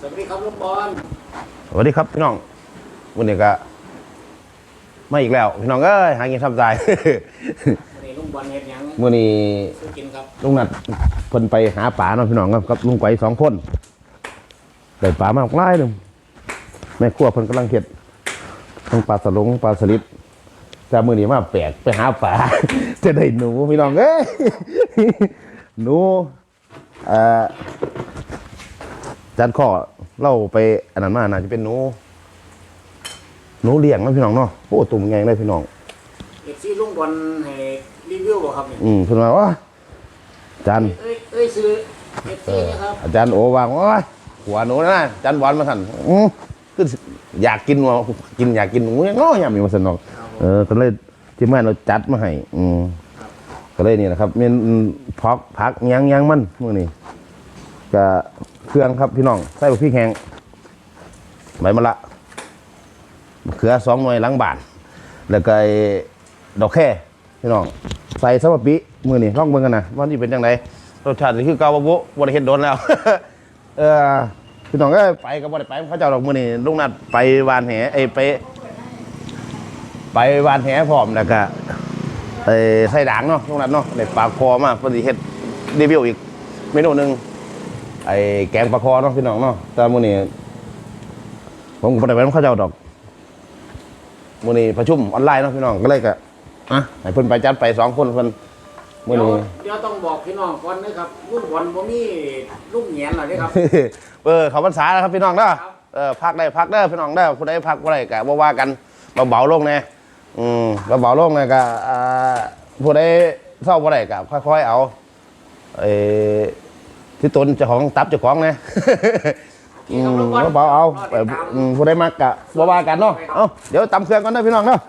สวัสดีครับลุงบอลสวัสดีครับพี่น้องวันนี้ก็มาอีกแล้วพี่น้องเอ้ยหาเงินทำใจวันนี้ลุงบอลเฮ็ดหยังเมื่อนี้ซื้อกินครับลุงนัดเพิ่นไปหาป่าเนาะพี่น้องครับกับลุงไก่สองคนได้ป่ามากหลายหนึงแม่ครัวเพิ่นกำลังเฮ็ดทั้งปลาสลงปลาสลิดแต่มื้อนี้มาแปลกไปหาป่า จะได้หนูพี่น้องเอ้ยหนูเอ่อ จานข้อเล่าไปอันนั้นมาน่าจะเป็นหนูหนูเลี้ยงนะพี่น้องเนาะโอ้ตุ่มแงงเลยพี่น้องเอฟซีลุงบอลให้รีวิวบ่ครับนี่อืมเพิ่นว่าว่าอาจารย์เอ้ยเอ้ยซื้อเอฟเอซีอนะครับอาจารย์โอวางว่าหัวหนูนะอาจารย์บอลมาสั่นอือคือสิอยากกินหนูกินอยากกินหนูยังง้อยามมีมาสั่นเนาะเออก็เลยที่แม่เราจัดมาให้อืมก็เลยนี่นะครับเมนพักพักยังยังมันมื้อนี้ก็ เครื่องครับพี่น้องใส่บักพริกแห้งใบมะละมะเขือสองหน่วยหลังบานแล้วก็ไอ้ดอกแค่พี่น้องใส่สมปิมือนี่ลองเบิ่งกันนะว่านี่เป็นจังไดรสชาตินี่คือเกาบ่บุบ่ได้เฮ็ดโดนแล้ว เออพี่น้องเอ้ยไปก็บ่ได้ไปเขาเจ้าดอกมือนี้ลุงนัดไปวานแหเอ้ยไปไปวานแหพร้อมแล้วก็เอ้ยใส่ด่างเนาะลุงนัดเนาะได้ปลาคอมาพิ่นสิเฮ็ดรีวิวอีกเมนูหนึ่ง ไอ้แกงปลาคอเนาะพี่น้องเนาะแต่มื้อนี้ผมก็บ่ได้ไปนำเขาเจ้าดอกมื่อนี้ประชุมออนไลน์เนาะพี่น้องก็เลยก็อะให้เพิ่นไปจัดไปสองคนเพิ่นมื่อเดี๋ยวนี้ เดี๋ยวต้องบอกพี่น้องก่อนนะครับลุงบอลบ่มีลุงแหงนหรอกเด้ครับ เออเขาพรรษาแล้วครับพี่น้องเด้อครับเออพักได้พักเด้อพี่น้องเด้อผู้ใดพักผู้ใดก็บ่ว่ากันเบาๆลงแน่อืมเบาๆลงแน่ก็อ่าผู้ใดเศร้าผู้ใดก็ค่อยๆเอาเออ ที่ตนเจ้าของตับเจ้าของแน่อืมเบาๆเอาเอออืมผู้ใดมักก็บ่ว่ากันเนาะเอ้าเดี๋ยวตำเครื่องก่อนเด้อพี่น้องเนาะ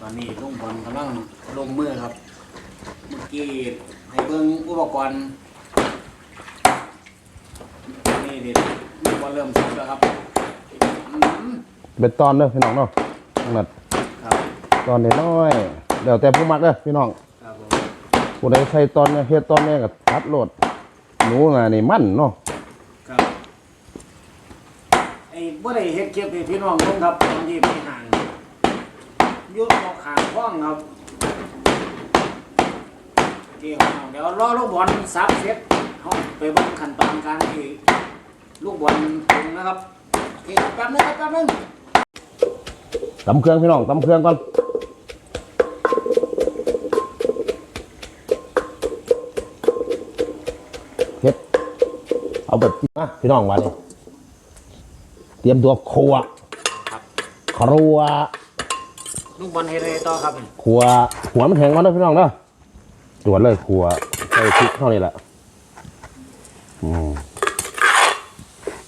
ตอนนี้ลุงบอลกำลังลงมือครับ เมื่อกี้ให้เบิ่งอุปกรณ์นี่ดิลุงบอลเริ่มสุกแล้วครับอืมเป็นตอนเด้อพี่น้องเนาะนัดครับ ตอนน้อยๆ เดี๋ยวแต่ผู้มักเด้อพี่น้องครับผมผู้ใดใส่ตอนเนี่ยเฮ็ดตอนเนี่ยก็ทัดโหลดหนูน่ะนี่มันเนาะครับไอ้บ่ได้เฮ็ดเก็บให้พี่น้องเบิ่งครับตอนที่ไปห่างอยุดออกขางห้องครับที่ห้องเดี๋ยวรอลูกบอลซับเสร็จห้องไปเบิ่งขั้นตอนการที่ลูกบอลปรุงนะครับโอเคครับแป๊บนึงครับแป๊บนึงตำเครื่องพี่น้องตำเครื่องก่อน เอาแบบอะพี่น้องมาเลยเตรียมตัวครัว ครับครัวลูกบอลเฮ็ดอะไรต่อครับนี่ครัวหัวมันแข็งก่อนเด้อพี่น้องเด้อตรวจเลยครัวใส่พริกเท่านี้แหละอืม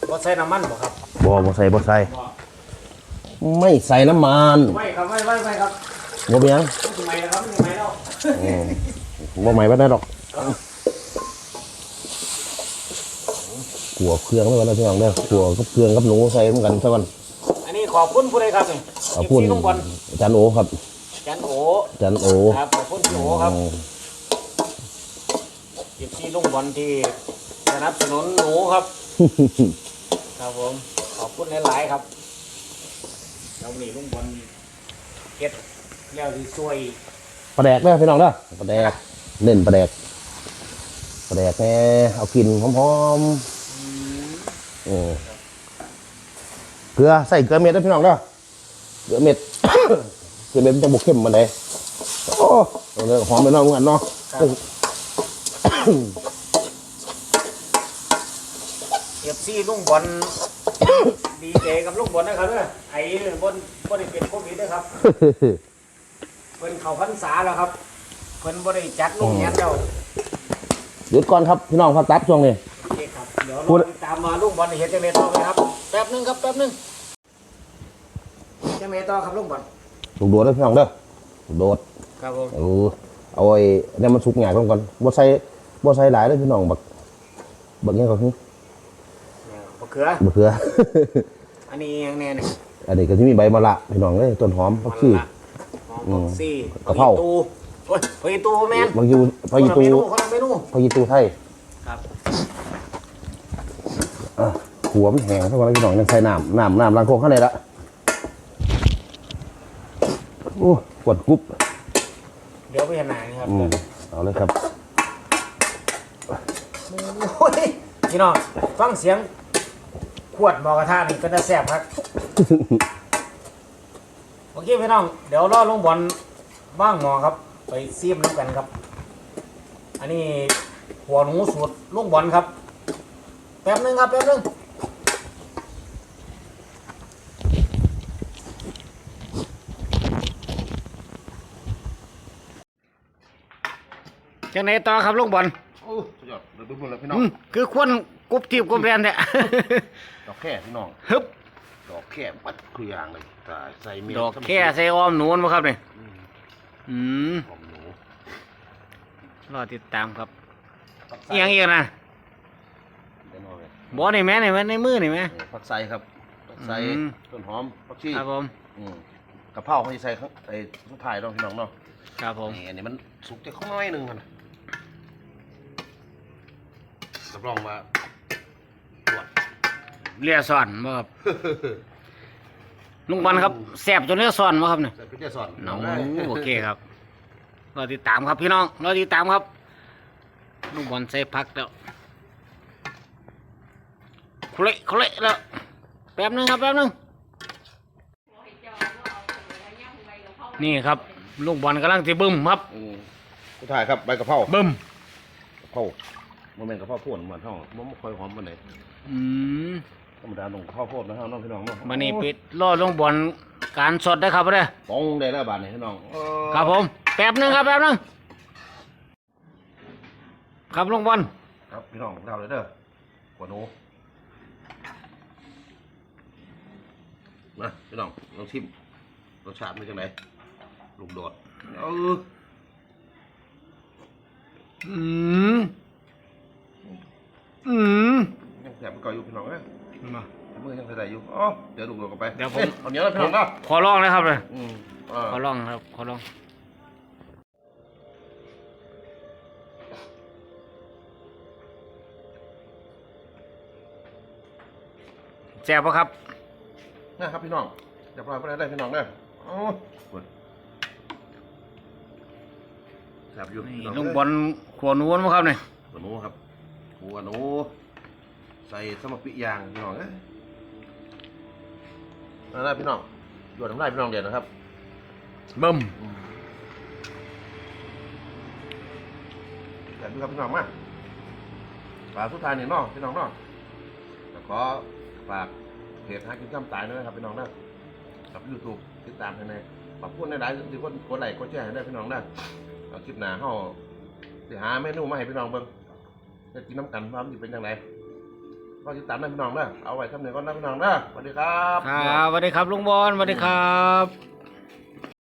บ่ใส่น้ำมันบ่ครับบ่บ่ใส่บ่ใส่บ่ไม่ใส่น้ำมันไว้ครับไว้ไว้ไว้ครับบ่เป็นหยังทำไมนะครับทำไมแล้วอืมบ่ใหม่บ่ได้ดอก ขัวเครื่องไม่ว่าแล้วพี่น้องเด้อขัวกับเครื่องกับหนูใส่เหมือนกันซะก่อนอันนี้ขอบคุณผู้ใดครับนี่ขอบคุณลูกบอลอาจารย์โอครับจันโออาจารย์โอครับขอบคุณพี่โอครับจิบที่ลุงบอลที่สนับสนุนหนูครับ ครับผมขอบคุณหลายๆครับแล้วนี่ลุงบอลเก็ดแล้วที่ช่วยปลาแดกเด้อพี่น้องเด้อปลาแดกเน้นปลาแดกปลาแดกแน่เอากลินหอมๆอืม เกลือใส่เกลือเม็ดเด้อพี่น้องเด้อเกลือเม็ดเกลือเม็ดมันจะบุกเข้มมันเลยโอ้เอาเลยหอมไปน้องเหมือนกันเนาะเก็บซี่ลุงบอลดีเจกับลุงบอลนะครับเด้อไอ้บนบนได้เป็นโควิดนะครับเพิ่นเข้าพรรษาแล้วครับเพิ่นบ่ได้จัดลุงแงนแล้วหยุดก่อนครับพี่น้องพักตับช่วงนี้โอ เคครับเดี๋ยวพูดเราติดตามมาลุงบอลเห็นจังไดต่อไปครับ แป๊บหนึงครับแป๊บหนึงจังไดต่อครับลุงบอลลูกโดดเด้อพี่น้องเด้อลูกโดดครับผมเอาเอาไอ้เนี่ยมันสุกหยาก่อนก่อนบ่ใส่บ่ใส่หลายเด้อพี่น้องบักบักเนี่ยก็คือเนี่ยมะเขือบักเขืออันนี้ยังแน่นี่อันนี้ก็สิมีใบมะละพี่น้องเอ้ยต้นหอมผักชีหอมผักชีกะเพราตูโอ้ยพออีตูแมนบางยูพอยีตูคนละเมนูพอยีตูไทยครับอะ หัวมันแห้งเท่าไหร่พี่น้องยังใส่น้ำน้ำน้ำล้างโคกข้างในละโอ้ปวดกรุ๊บเดี๋ยวไปเห็นหนาครับอืมเอาเลยครับโอ้ยพี่น้องฟังเสียงขวดหมอกระทะนี่เป็นตาแซ่บครับโอเคพี่น้อง เดี๋ยวรอลงบอลบ้างหมอครับ ไปซีมน้ำกันครับ อันนี้หัวหนูสูตรลุงบอลครับ แป๊บนึงครับแป๊บนึงจังไหนต่อครับลุงบอลโอ้สุดยอดเดี๋ยวดูมือเลยพี่น้ออืงมคือควนกรุบทีบกรุบแรนเนี่ย ดอกแค่พี่น้อง ฮึบดอกแค่ปัดคืออย่างเลยใส่ใส่เมียดอกแค่ใส่ออมหนูนมาครับเนี่ยอืมอืมหอมหนูรอติดตามครับอีหยังอีกนะแน่นอน เลยบอนี่แม่นี่แม่ในมือนี่แม่เออผักไส่ครับผักไส่อืม ต้นหอมผักชีครับผมอืมกะเพราเขาจะใส่ข้างใส่สุดท้ายเนาะพี่น้องเนาะครับผมนี่อันนี้มันสุกจะข้างน้อยหนึ่งมันรับรองว่าตรวจ เลียซ่อนบ่ครับลุงบอลครับแสบจนเลียซ่อนบ่ครับเนี่ยใส่พริกเกสรน้องโอเคครับรอติดตามครับพี่น้องรอติดตามครับลุงบอลใส่พักแล้ว เคละเคละแล้ว แป๊บนึงครับแป๊บนึง นี่ครับลุงบอลกำลังจะบึ้มครับ อืมสุดท้ายครับใบกะเพราบึ้มกะเพราโมเมนต์กะเพราโพดเหมือนเท่ามันไม่ค่อยหอมปานใดอืมธรรมดาลงกะเพราโพดนะฮะน้องพี่น้องเนาะมานี่ปิดรอลงบอลการสดได้ครับเด้อตรงได้แล้วบาทนี่พี่น้องเออครับผม แป๊บนึงครับแป๊บนึง ครับลงบอลครับพี่น้องเราเลยเด้อหัวหนู มาพี่น้องลองชิมรสชาติเป็นจังไงลูกโดดเอออืมอืมยังแสบไปก่อนอยู่พี่น้องเอ้ยมามือยังใส่อยู่อ๋อเดี๋ยวลูกโดดกันไปเดี๋ยวผมอ้เอาเนี้ยแล้วพี่น้องเนาะขอลองเลยครับเลยอืมอ่าขอลองครับขอลองแซ่บปะครับ นะครับพี่น้องเดี๋ยวปล่อยไปได้พี่น้องเด้ออ๋อเปิดแสบอยู่นี่พี่น้องลุงเอ้ยบอลขวนูนมาครับเนี่ยหัวหนูครับหัวหนูใส่สมปิยางพี่น้องเอ้ยเอาละพี่น้องหยดน้ำลายพี่น้องเด็ดนะครับเบิ่มแต่ดูครับพี่น้องมาฝากสุดท้ายนี่เน้องพี่น้องเน้องแล้วขอฝากเพ จหากินข้ามตายด้วยนะครับพี่น้องนะกับยูทูบติดตามให้ในขอบคุณในหลายๆที่คนกดไลค์กดแชร์ให้ได้พี่น้องนะเอาคลิปหน้าเฮาสิหาเมนูมาให้พี่น้องเบิ่งจะกินน้ำกันว่ามันจะเป็นยังไงก็ติดตามได้พี่น้องนะเอาไว้ทำหนึ่งก่อนนะพี่น้องนะสวัสดีครับ ครับสวัสดีครับลุงบอลสวัสดีครับ